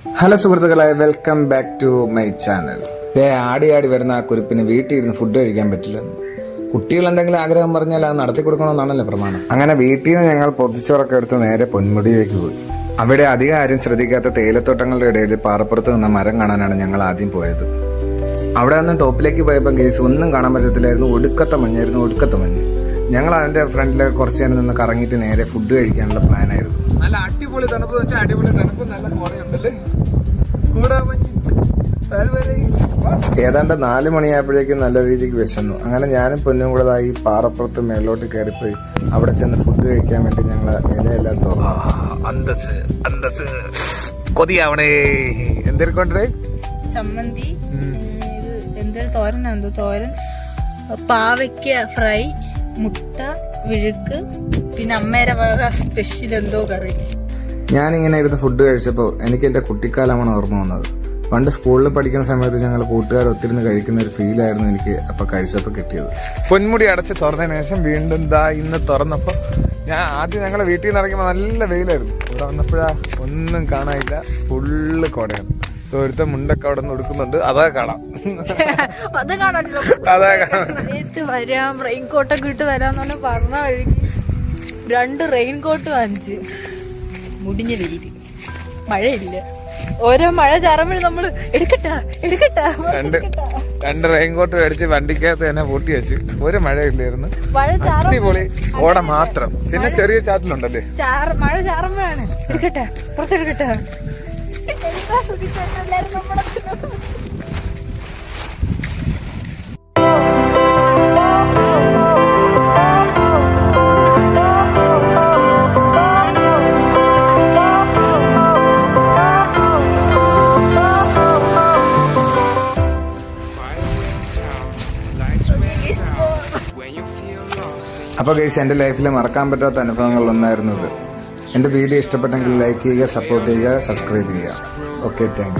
Hello സുഹൃത്തുക്കളെ welcome back to my channel ഏ ആടി ആടി വരുന്ന ആ കുരുപ്പിന് വീട്ടിൽ ഇരുന്ന് ഫുഡ് കഴിക്കാൻ പറ്റില്ല. കുട്ടികൾ എന്തെങ്കിലും ആഗ്രഹം പറഞ്ഞാൽ അത് നടത്തി കൊടുക്കണമെന്നാണല്ലോ പ്രമാണം. അങ്ങനെ വീട്ടിൽ നിന്ന് ഞങ്ങൾ പൊതിച്ചോറൊക്കെ എടുത്ത് നേരെ പൊന്മുടിയിലേക്ക് പോയി. അവിടെ അധികം ആരും ശ്രദ്ധിക്കാത്ത തേയിലത്തോട്ടങ്ങളുടെ ഇടയിൽ പാറപ്പുറത്ത് നിന്ന മരം കാണാനാണ് ഞങ്ങൾ ആദ്യം പോയത്. അവിടെ നിന്ന് ടോപ്പിലേക്ക് പോയപ്പോൾ കേസ് ഒന്നും കാണാൻ പറ്റത്തില്ലായിരുന്നു. ഒടുക്കത്തെ മഞ്ഞായിരുന്നു ഒടുക്കത്തെ മഞ്ഞ്. ഞങ്ങൾ അതിന്റെ ഫ്രണ്ടിൽ കുറച്ച് നേരം നിന്ന് കറങ്ങിയിട്ട് നേരെ ഫുഡ് കഴിക്കാനുള്ള പ്ലാനായിരുന്നു നല്ല അടിപൊളി തണുപ്പ് വെച്ചാൽ അടിപൊളി തണുപ്പ് നല്ല ഏതാണ്ട് നാല് മണിയായപ്പോഴേക്കും നല്ല രീതിക്ക് വിശന്നു. അങ്ങനെ ഞാനും പൊന്നും കൂടെ ഈ പാറപ്പുറത്ത് മേളിലോട്ട് കയറിപ്പോയി. അവിടെ ചെന്ന് ഫുഡ് കഴിക്കാൻ വേണ്ടി ഞങ്ങൾ ഇലയെല്ലാം തുറന്നു. അന്തസ് അന്തസ് കൊതിയാവണേ. എന്തൊക്കെ ചമ്മന്തി ഇത് തോരൻ എന്തോ തോരൻ. പാവയ്ക്ക ഫ്രൈ മുട്ട വിഴുക്ക് പിന്നെ അമ്മേരെ വക സ്പെഷ്യൽ എന്തോ കറി. ഞാനിങ്ങനെ ഇരുന്ന് ഫുഡ് കഴിച്ചപ്പോൾ എനിക്ക് എന്റെ കുട്ടിക്കാലമാണ് ഓർമ്മ വന്നത്. പണ്ട് സ്കൂളിൽ പഠിക്കുന്ന സമയത്ത് ഞങ്ങൾ കൂട്ടുകാർ ഒത്തിരുന്ന് കഴിക്കുന്ന ഒരു ഫീലായിരുന്നു എനിക്ക് അപ്പൊ കഴിച്ചപ്പോൾ കിട്ടിയത്. പൊന്മുടി അടച്ച് തുറന്നതിന് ശേഷം വീണ്ടും ദാ ഇന്ന് തുറന്നപ്പോൾ ഞാൻ ആദ്യം ഞങ്ങളെ വീട്ടിൽ നിന്ന് ഇറങ്ങിയപ്പോൾ നല്ല വെയിലായിരുന്നു. ഇവിടെ വന്നപ്പോഴാ ഒന്നും കാണാനില്ല ഫുള്ള് കുടയാണ്. ഒരുത്ത മുണ്ടൊക്കെ അവിടെ നിന്ന് എടുക്കുന്നുണ്ട് അതാ കാണാം. അത് കാണാമല്ലോ അതാ കാണാം. വരാം റെയിൻ കോട്ടൊക്കെ ഇട്ട് വരാന്ന് പറഞ്ഞ പറഞ്ഞ വഴിക്ക് രണ്ട് റെയിൻ കോട്ട് വാങ്ങിച്ച്. മുടിഞ്ഞ വെയിൽ മഴയില്ല. ഓരോ മഴ ചാറുമ്പോഴും നമ്മൾ എടുക്കട്ട എടുക്കട്ട രണ്ട് രണ്ട് റെയിൻകോട്ട് മേടിച്ച് വണ്ടിക്കകത്ത് തന്നെ പൂട്ടി വെച്ച്. ഒരു മഴയില്ലായിരുന്നു. മഴ ചാറ അടിപൊളി. ഓട മാത്രം. പിന്നെ ചെറിയ ചാറ്റിലുണ്ടല്ലേ? ചാറ് മഴ ചാറുമ്പോഴാണ്. എടുക്കട്ടെ പുറത്തെടുക്കട്ടെ. അപ്പോൾ ഗൈസ് എന്റെ ലൈഫിൽ മറക്കാൻ പറ്റാത്ത അനുഭവങ്ങളിലൊന്നായിരുന്നു ഇത്. എന്റെ വീഡിയോ ഇഷ്ടപ്പെട്ടെങ്കിൽ ലൈക്ക് ചെയ്യുക സപ്പോർട്ട് ചെയ്യുക സബ്സ്ക്രൈബ് ചെയ്യുക. Okay thank